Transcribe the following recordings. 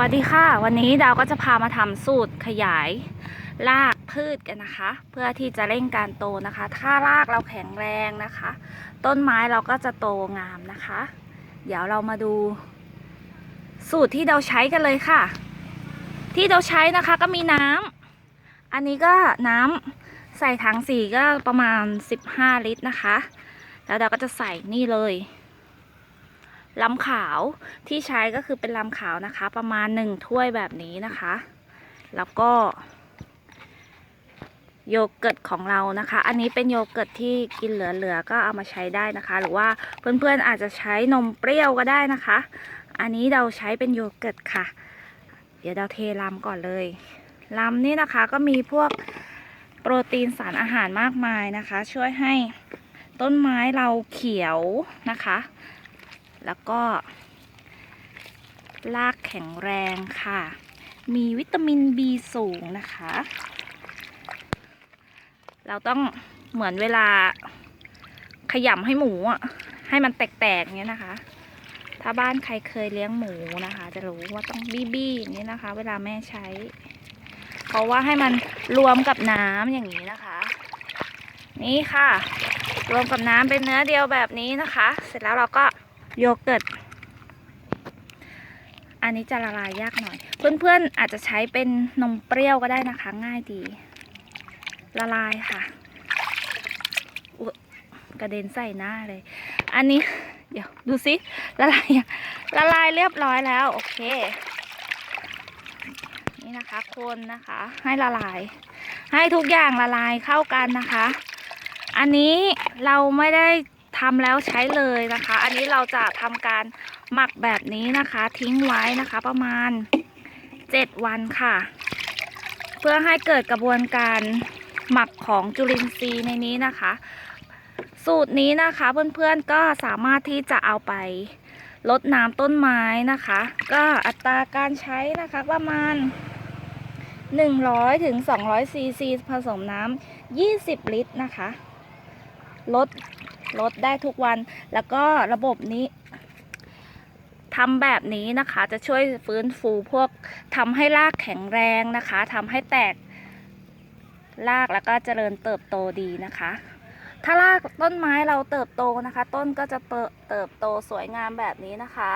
วัสดีค่ะ วันนี้ดาวก็จะพามาทำสูตรขยายรากพืชกันนะคะ เพื่อที่จะเร่งการโตนะคะ ถ้ารากเราแข็งแรงนะคะ ต้นไม้เราก็จะโตงามนะคะ เดี๋ยวเรามาดู สูตรที่เราใช้กันเลยค่ะ ที่เราใช้นะคะก็มีน้ำอันนี้ก็น้ำใส่ถังสีก็ประมาณ 15 ลิตรนะคะ แล้วเราก็จะใส่นี่เลย ลำขาวที่ใช้ก็คือเป็นลำขาวนะคะ ประมาณหนึ่งถ้วยแบบนี้นะคะ แล้วก็ โยเกิร์ตของเรานะคะ อันนี้เป็นโยเกิร์ตที่กินเหลือๆก็เอามาใช้ได้นะคะ หรือว่าเพื่อนๆอาจจะใช้นมเปรี้ยวก็ได้นะคะ อันนี้เราใช้เป็นโยเกิร์ตค่ะ เดี๋ยวเราเทลำก่อนเลยลำนี่นะคะก็มีพวกโปรตีนสารอาหารมากมายนะคะ ช่วยให้ต้นไม้เราเขียวนะคะ แล้วก็รากแข็งแรงค่ะ มีวิตามิน B สูงนะคะ เราต้องเหมือนเวลาขยำให้หมูอะ ให้มันแตกๆอย่างเงี้ยนะคะ ถ้าบ้านใครเคยเลี้ยงหมูนะคะ จะรู้ว่าต้องบี้ๆอย่างนี้นะคะ เวลาแม่ใช้ เพราะว่าให้มันรวมกับน้ำอย่างนี้นะคะ นี่ค่ะ รวมกับน้ำเป็นเนื้อเดียวแบบนี้นะคะ เสร็จแล้วเราก็ โยเกิร์ต อันนี้จะละลายยากหน่อย เพื่อนๆอาจจะใช้เป็นนมเปรี้ยวก็ได้นะคะ ง่ายดี ละลายค่ะกระเด็นใส่หน้าเลย อันนี้ เดี๋ยวดูสิละลายละลายเรียบร้อยแล้ว โอเค นี่นะคะคนนะคะ ให้ละลาย ให้ทุกอย่างละลายเข้ากันนะคะ อันนี้เราไม่ได้ ทำแล้วใช้เลยนะคะ อันนี้เราจะทำการหมักแบบนี้นะคะ ทิ้งไว้นะคะประมาณ 7 วันค่ะ เพื่อให้เกิดกระบวนการหมักของจุลินทรีย์ในนี้นะคะ สูตรนี้นะคะเพื่อนๆก็สามารถที่จะเอาไปลดน้ำต้นไม้นะคะ ก็อัตราการใช้นะคะประมาณ 100ถึง200ซีซีผสมน้ำ20 ลิตรนะคะลด ลดได้ทุกวัน แล้วก็ระบบนี้ทำแบบนี้นะคะจะช่วยฟื้นฟูพวกทำให้รากแข็งแรงนะคะทำให้แตกรากแล้วก็เจริญเติบโตดีนะคะ ถ้ารากต้นไม้เราเติบโตนะคะ ต้นก็จะเติบโตสวยงามแบบนี้นะคะ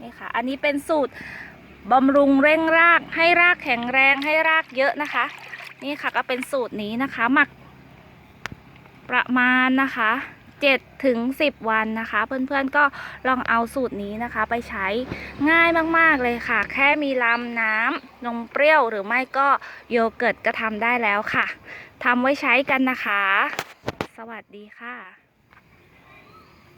นี่ค่ะ อันนี้เป็นสูตรบำรุงเร่งรากให้รากแข็งแรงให้รากเยอะนะคะ นี่ค่ะก็เป็นสูตรนี้นะคะ หมักประมาณนะคะ 7ถึง10 วันนะคะ เพื่อนๆก็ลองเอาสูตรนี้นะคะ ไปใช้ง่ายมากๆเลยค่ะ แค่มีลำน้ำนมเปรี้ยวหรือไม่ก็โยเกิร์ตก็ทำได้แล้วค่ะทำไว้ใช้กันนะคะ สวัสดีค่ะ